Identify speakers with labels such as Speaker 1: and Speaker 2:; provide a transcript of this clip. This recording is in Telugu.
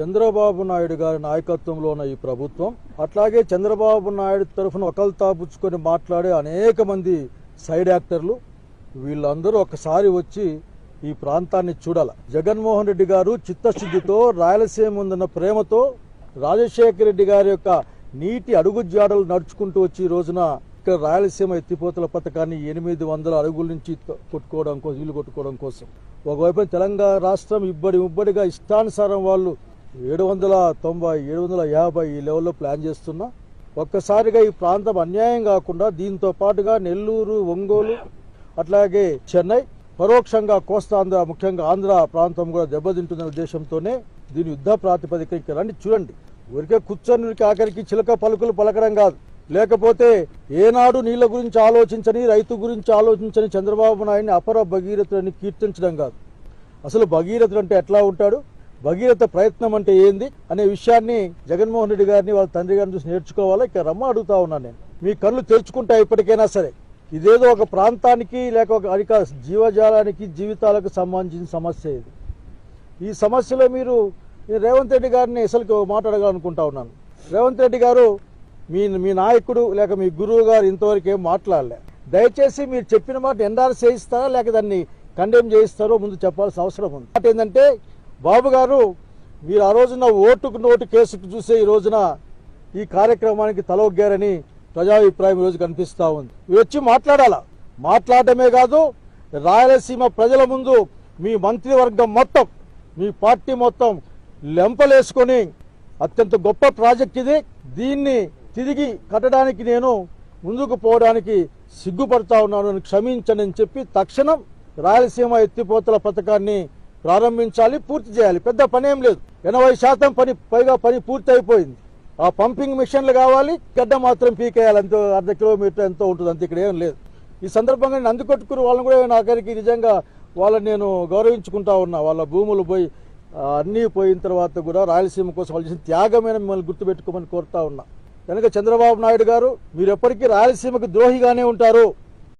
Speaker 1: చంద్రబాబు నాయుడు గారి నాయకత్వంలో ఉన్న ఈ ప్రభుత్వం అట్లాగే చంద్రబాబు నాయుడు తరఫున ఒకల్తా తాపుచ్చుకొని మాట్లాడే అనేక మంది సైడ్ యాక్టర్లు వీళ్ళందరూ ఒకసారి వచ్చి ఈ ప్రాంతాన్ని చూడాలి. జగన్మోహన్ రెడ్డి గారు చిత్తశుద్ధితో రాయలసీమ ఉందన్న ప్రేమతో రాజశేఖర రెడ్డి గారి యొక్క నీటి అడుగు జాడలు నడుచుకుంటూ వచ్చి ఈ రోజున ఇక్కడ రాయలసీమ ఎత్తిపోతల పథకాన్ని ఎనిమిది వందల అడుగుల నుంచి కొట్టుకోవడం కోసం ఇల్లు కొట్టుకోవడం కోసం. ఒకవైపు తెలంగాణ రాష్ట్రం ఇబ్బడి ఇబ్బడిగా ఇష్టానుసారం వాళ్ళు ఏడు వందల తొంభై ఏడు వందల యాభై ఈ లెవెల్లో ప్లాన్ చేస్తున్నా. ఒక్కసారిగా ఈ ప్రాంతం అన్యాయం కాకుండా దీంతో పాటుగా నెల్లూరు ఒంగోలు అట్లాగే చెన్నై పరోక్షంగా కోస్తాంధ్ర ముఖ్యంగా ఆంధ్ర ప్రాంతం కూడా దెబ్బతింటున్న ఉద్దేశంతోనే దీని యుద్ధ ప్రాతిపదిక రండి. చూడండి. ఊరికే కూర్చొని ఆఖరికి చిలక పలుకులు పలకడం కాదు. లేకపోతే ఏనాడు నీళ్ళ గురించి ఆలోచించని రైతు గురించి ఆలోచించని చంద్రబాబు నాయుడిని అపర భగీరథుడని కీర్తించడం కాదు. అసలు భగీరథుడు అంటే ఎట్లా ఉంటాడు? భగీరథ ప్రయత్నం అంటే ఏంది అనే విషయాన్ని జగన్మోహన్ రెడ్డి గారిని వాళ్ళ తండ్రి గారిని చూసి నేర్చుకోవాలా? ఇక రమ్మ అడుగుతా ఉన్నాను నేను. మీ కళ్ళు తెరుచుకుంటా ఇప్పటికైనా సరే. ఇదేదో ఒక ప్రాంతానికి లేక ఒక అధిక జీవజాలానికి జీవితాలకు సంబంధించిన సమస్య ఇది. ఈ సమస్యలో మీరు రేవంత్ రెడ్డి గారిని అసలుకి మాట్లాడగలనుకుంటా ఉన్నాను. రేవంత్ రెడ్డి గారు మీ మీ నాయకుడు లేక మీ గురువు గారు ఇంతవరకు ఏం మాట్లాడలే. దయచేసి మీరు చెప్పిన మాట ఎండారు చేయిస్తారా? లేక దాన్ని కండెమ్ చేయిస్తారో ముందు చెప్పాల్సిన అవసరం ఉంది. ఏంటంటే బాబు గారు మీరు ఆ రోజున ఓటుకు నోటు కేసుకు చూసే ఈ రోజున ఈ కార్యక్రమానికి తలొగ్గారని ప్రజాభిప్రాయం రోజు కనిపిస్తా ఉంది. వచ్చి మాట్లాడాలా? మాట్లాడటమే కాదు రాయలసీమ ప్రజల ముందు మీ మంత్రివర్గం మొత్తం మీ పార్టీ మొత్తం లెంపలేసుకొని అత్యంత గొప్ప ప్రాజెక్ట్ ఇది. దీన్ని తిరిగి కట్టడానికి నేను ముందుకు పోవడానికి సిగ్గుపడతా ఉన్నాను క్షమించనని చెప్పి తక్షణం రాయలసీమ ఎత్తిపోతల పథకాన్ని ప్రారంభించాలి పూర్తి చేయాలి. పెద్ద పని ఏం లేదు. ఎనభై శాతం పని పైగా పని పూర్తి అయిపోయింది ఆ పంపింగ్ మిషన్లు కావాలి గడ్డ మాత్రం పీకేయాలి. అంతే అర్ధ కిలోమీటర్ ఎంతో ఉంటుంది అంత ఇక్కడ ఏం లేదు. ఈ సందర్భంగా నేను అందుకొట్టుకుని వాళ్ళని కూడా నాకరికి నిజంగా వాళ్ళని నేను గౌరవించుకుంటా ఉన్నా. వాళ్ళ భూములు పోయి అన్నీ పోయిన తర్వాత కూడా రాయలసీమ కోసం వాళ్ళు చేసిన త్యాగమైన మిమ్మల్ని గుర్తుపెట్టుకోమని కోరుతా ఉన్నా. కనుక చంద్రబాబు నాయుడు గారు మీరు ఎప్పటికీ రాయలసీమకు ద్రోహిగానే ఉంటారు.